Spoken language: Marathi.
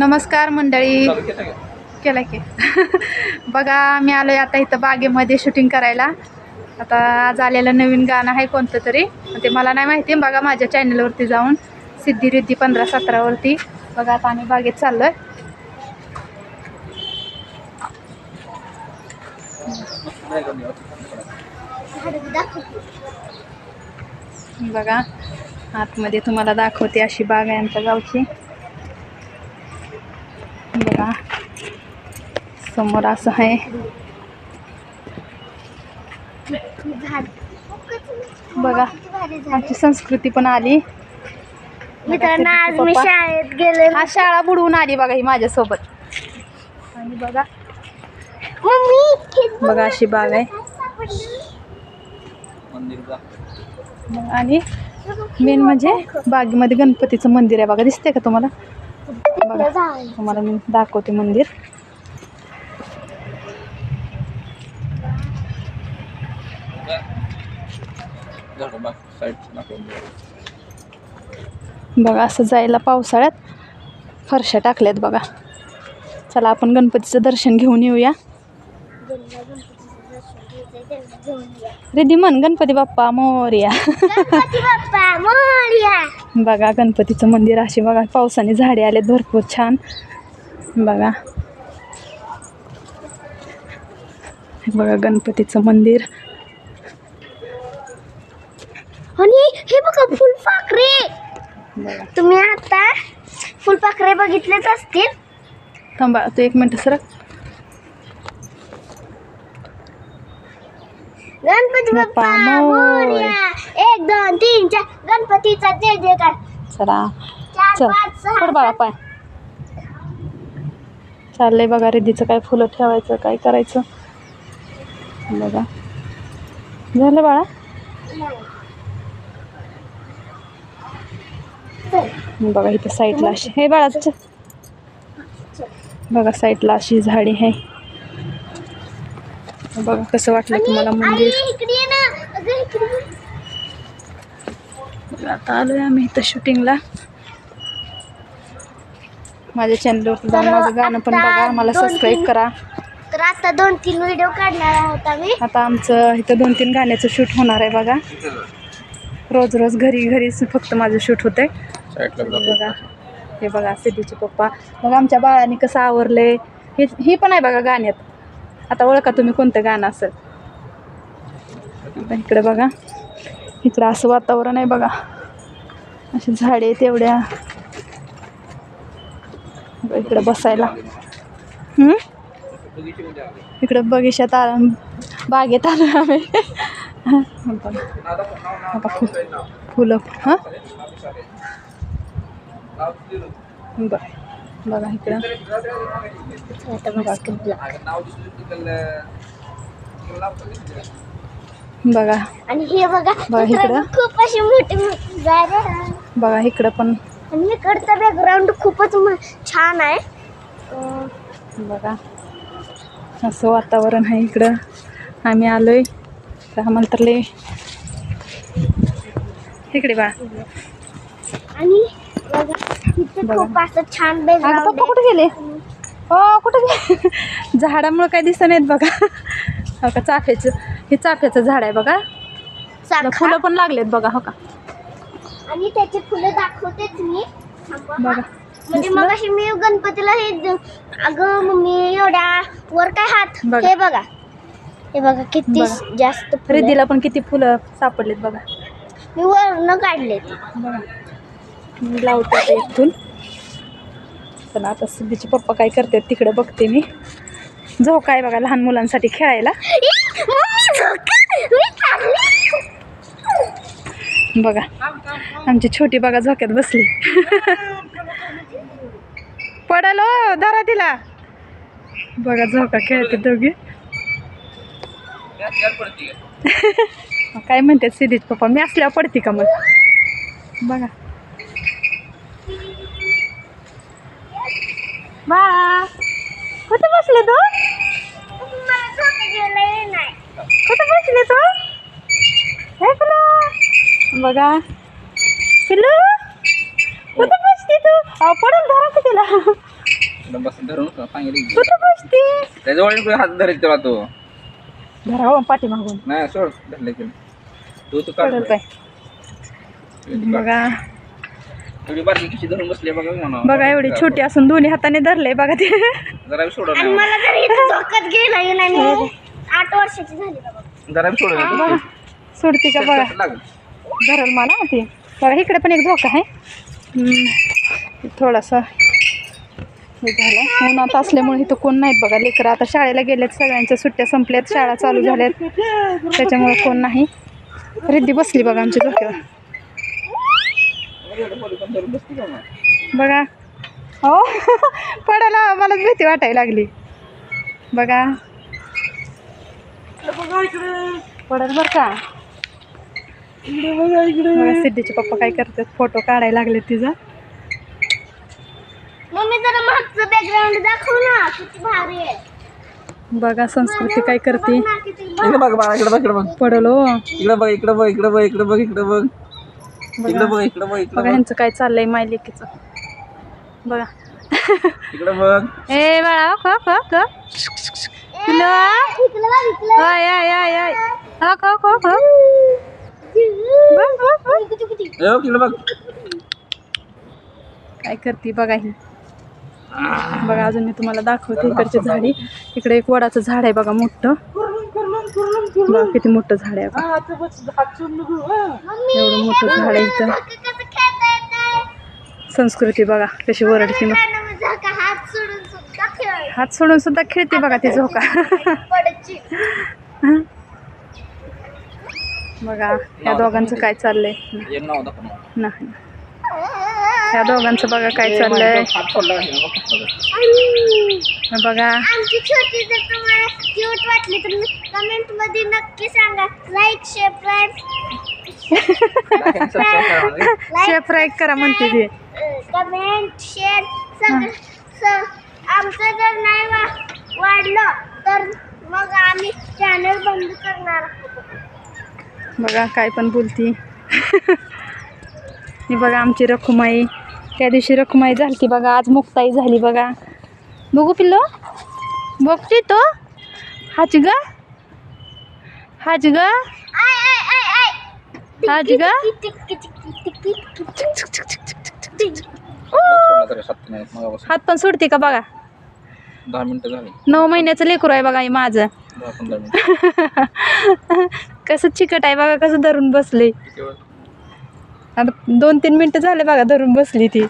नमस्कार मंडळी. केला की? बघा मी आलोय आता इथं बागेमध्ये शूटिंग करायला. आता आज आलेलं नवीन गाणं आहे कोणतं तरी. ते मला नाही माहिती. बघा माझ्या चॅनलवरती जाऊन. सिद्धी रिद्धी पंधरा सतरावरती बघा आता आम्ही बागेत चाललोय. बघा आतमध्ये तुम्हाला दाखवते अशी बाग आहे आमच्या गावची. बघा. समोर असं आहे. बघा आमची संस्कृती पण आली. मित्रांनो आज मी. शाळेत गेले. हा शाळा बुडवून आली बघा ही माझ्यासोबत. आणि बघा. बघा. अशी बाग आहे. आणि मेन म्हणजे बागेमध्ये गणपतीचं मंदिर आहे बघा. दिसते का तुम्हाला? बघा तुम्हाला मी दाखवते मंदिर. बघा असं जायला पावसाळ्यात फरशा टाकल्यात बघा. चला आपण गणपतीचं दर्शन घेऊन येऊया. रिद्धी म्हण गणपती बाप्पा मोर्या. गणपती बाप्पा मोरया. बघा गणपतीचं मंदिर असे बघा पावसाने झाडे आलेत भरपूर छान. बघा. बघा गणपतीचं मंदिर. आणि हे बघा फुलपाखरे तुम्ही आता फुलपाखरे बघितलेच असतील. थांबा तू एक मिनटं सरक. गणपती बाप्पा मोरया. एक दोन तीन चार. गणपतीचा जय जयकार चला. चल. पड बाळा पाय. चाललंय बघा रिद्धीचं काय फुलं ठेवायचं काय करायचं. बघा. झालं बाळा? बघा इथं साईडला अशी. हे बाळा. बघा साईडला अशी झाडी आहे. बघा कसं वाटलं तुम्हाला मंदिर. आता आलोय आम्ही इथं शूटिंगला. माझ्या चॅनलवर जाऊन माझं गाणं पण बघा मला सबस्क्राईब करा. तर आता दोन तीन व्हिडिओ काढणार आहोत आम्ही. आता आमचं इथं दोन तीन गाण्याचं शूट होणार आहे बघा. रोज रोज घरी घरीच फक्त माझं शूट होतंय. बघा. हे बघा सिद्धीचे पप्पा. मग आमच्या बाळाने कसं आवरले हे ही पण आहे बघा गाण्यात. आता ओळखा तुम्ही कोणतं गाणं असेल. आता इकडे बघा. इकडं असं वातावरण आहे बघा. अशी झाडे आहेत इकडं बसायला. इकडं बगिशात आ बागेत आलो आम्ही. फुलं. हां? बरं बघा इकडं. आता basketball. बघा. आणि हे बघा बघा इकडं. खूप अशी मोठी मोठी झाडं. बघा इकडं पण. आणि इकडचं बॅकग्राऊंड खूपच छान आहे. बघा. असं वातावरण आहे इकडं. आम्ही आलोय. तर आम्हाला तर लय इकडे बा आणि बघा. खूप असं छान अगं पप्पा कुठे गेले? हो कुठे गेले? झाडामुळं काय दिसत नाहीत बघा. हो का चाफ्याचं. हे चाफ्याचं झाड आहे बघा. फुलं पण लागलेत बघा हो का? आणि त्याची फुलं दाखवतेच मी. बघा. म्हणजे? मग अशी मी गणपतीला हे द- अगं मम्मी एवढ्या वर काय हात? बघा. हे बघा. हे बघा किती बघा. जास्त फुलं आहेत. रिद्धीला पण किती फुलं सापडलेत बघा. मी वरनं काढले बघा. लावते आता इथून. पण आता सिद्धीचे पप्पा काय करतात तिकडे बघते मी. जो काय बघा लहान मुलांसाठी खेळायला. बघा आमची छोटी बघा झोक्यात बसली. पडलो हो तिला. बघा झोका खेळते दोघी. काय म्हणतात सिद्धीचे पप्पा? मी असल्यावर पडते का मग? बघा. बा कुठे बसले तू कुठे बसले तू हे पिल्लू बघा पिल्लू कुठे बसते तू अहो पडून धरा की तिला इकडं बस धरून सांगितलं कुठं बसते त्याजवळ इकडे हात धरेल तेव्हा तो धरा हो पाठीमागून नाही सोड धरले की तू तू काढ पडेल काय बघा एवढी बारकी कशी धरून बसली बघा म्हणा. बघा एवढी छोटी असून दोन्ही हाताने धरलंय बघा ते. जरा बी सोडा आणि नाही मला तर इथं झोकत गेलं नाही मी आठ वर्षाची झाली बाबा. जरा बी सोडा बघा सोडती का बघा. धरल मला ती. बघा इकडे पण एक झोका आहे. हम्म, थोडासा हे झालं उन्हात असल्यामुळे इथं कोण नाहीत बघा. लेकरं आता शाळेला गेलेत सगळ्यांच्या सुट्ट्या संपल्यात शाळा चालू झाल्यात. त्याच्यामुळे कोण नाही. रिद्धी बसली बघा आमच्या झोक्यावर धरून बसली का मग? बघा. हो? पडायला मला भीती वाटायला लागली. बघा. पडल बरं का? सिद्धीचे पप्पा काय करतात. फोटो काढायला लागले तिचा. मम्मी जरा मागचं बॅकग्राऊंड दाखव ना. किती भारी आहे. बघा संस्कृती काय करते. इकडे बघ बाळा इकडे बघ इकडे बघ. पडलो. इकडे बघ इकडे बघ इकडे बघ इकडे बघ इकडे बघ. इकडे बघ इकडे बघ बघा बघ. ह्यांचं काय चाललंय माय लेकीचं बघा. इकडे बघ. ए बाळा खो खो खो बघ. आय आय आय आय. हो खो खो खो बघ, बघ, बघ. किती, किती. ए, इकडे बघ. काय करते बघा ही. बघा अजून मी तुम्हाला दाखवते इकडची झाडी. इकडे एक वडाचं झाड आहे बघा मोठं. बघा किती मोठं झाड आहे. एवढं मोठं झाड आहे इथं? संस्कृती बघा कशी ओरडते मग. का हात सोडून सुद्धा खेळ. हात सोडून सुद्धा खेळते बघा ती झोका. बघा या दोघांचं काय चाललंय. नाही. या दोघांचं बघा काय चाललंय? बघ कसं. हे बघा आमची छोटी जर तुम्हाला क्यूट वाटली तर कमेंटमध्ये नक्की सांगा लाईक शेअर करा. शेफ राईट करा म्हणते ती कमेंट शेअर सगळं आमचं जर नाही वाढलं तर मग आम्ही चॅनल बंद करणार. बघा काय पण बोलती ही बघा आमची रखुमाई त्या दिवशी रखुमाई झाली बघा आज मुक्ताई झाली बघा. बघू पिल्लो. बघते तो. हाच ग. हाच ग. हाच ग. हात पण सोडते का बघा? दहा मिनिटं झाली. नऊ महिन्याचं लेकरू आहे बघा हे माझं. कसं चिकट आहे बघा कसं धरून बसले? आता दोन तीन मिनटं झाले बघा धरून बसली ती.